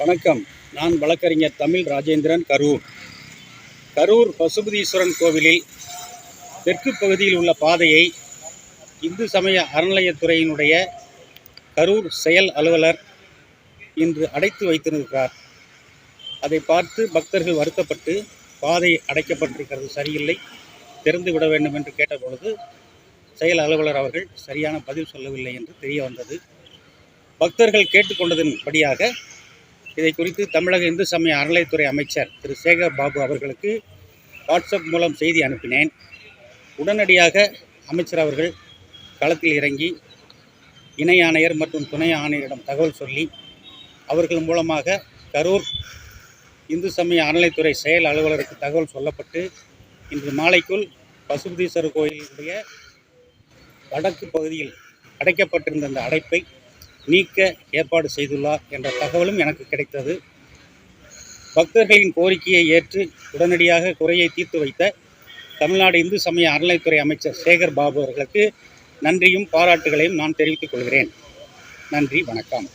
வணக்கம். நான் வழக்கறிஞர் தமிழ் ராஜேந்திரன் கரூர். கரூர் பசுபதீஸ்வரன் கோவிலில் தெற்கு பகுதியில் உள்ள பாதையை இந்து சமய அறநிலையத்துறையினுடைய கரூர் செயல் அலுவலர் இன்று அடைத்து வைத்திருக்கிறார். அதை பார்த்து பக்தர்கள் வருத்தப்பட்டு பாதை அடைக்கப்பட்டிருக்கிறது சரியில்லை திறந்து விட வேண்டும் என்று கேட்டபொழுது செயல் அலுவலர் அவர்கள் சரியான பதில் சொல்லவில்லை என்று தெரிய வந்தது. பக்தர்கள் கேட்டுக்கொண்டதன்படியாக இதை குறித்து தமிழக இந்து சமய அறநிலையத்துறை அமைச்சர் திரு சேகர் பாபு அவர்களுக்கு வாட்ஸ்அப் மூலம் செய்தி அனுப்பினேன். உடனடியாக அமைச்சர் அவர்கள் களத்தில் இறங்கி இணை ஆணையர் மற்றும் துணை ஆணையரிடம் தகவல் சொல்லி அவர்கள் மூலமாக கரூர் இந்து சமய அறநிலைத்துறை செயல் அலுவலருக்கு தகவல் சொல்லப்பட்டு இன்று மாலைக்குள் பசுபதீஸ்வரர் கோயிலுடைய வடக்கு பகுதியில் அடைக்கப்பட்டிருந்த அந்த அடைப்பை நீக்க ஏற்பாடு செய்துள்ளார் என்ற தகவலும் எனக்கு கிடைத்தது. பக்தர்களின் கோரிக்கையை ஏற்று உடனடியாக குறையை தீர்த்து வைத்த தமிழ்நாடு இந்து சமய அறநிலைத்துறை அமைச்சர் சேகர் பாபு அவர்களுக்கு நன்றியும் பாராட்டுகளையும் நான் தெரிவித்துக் கொள்கிறேன். நன்றி வணக்கம்.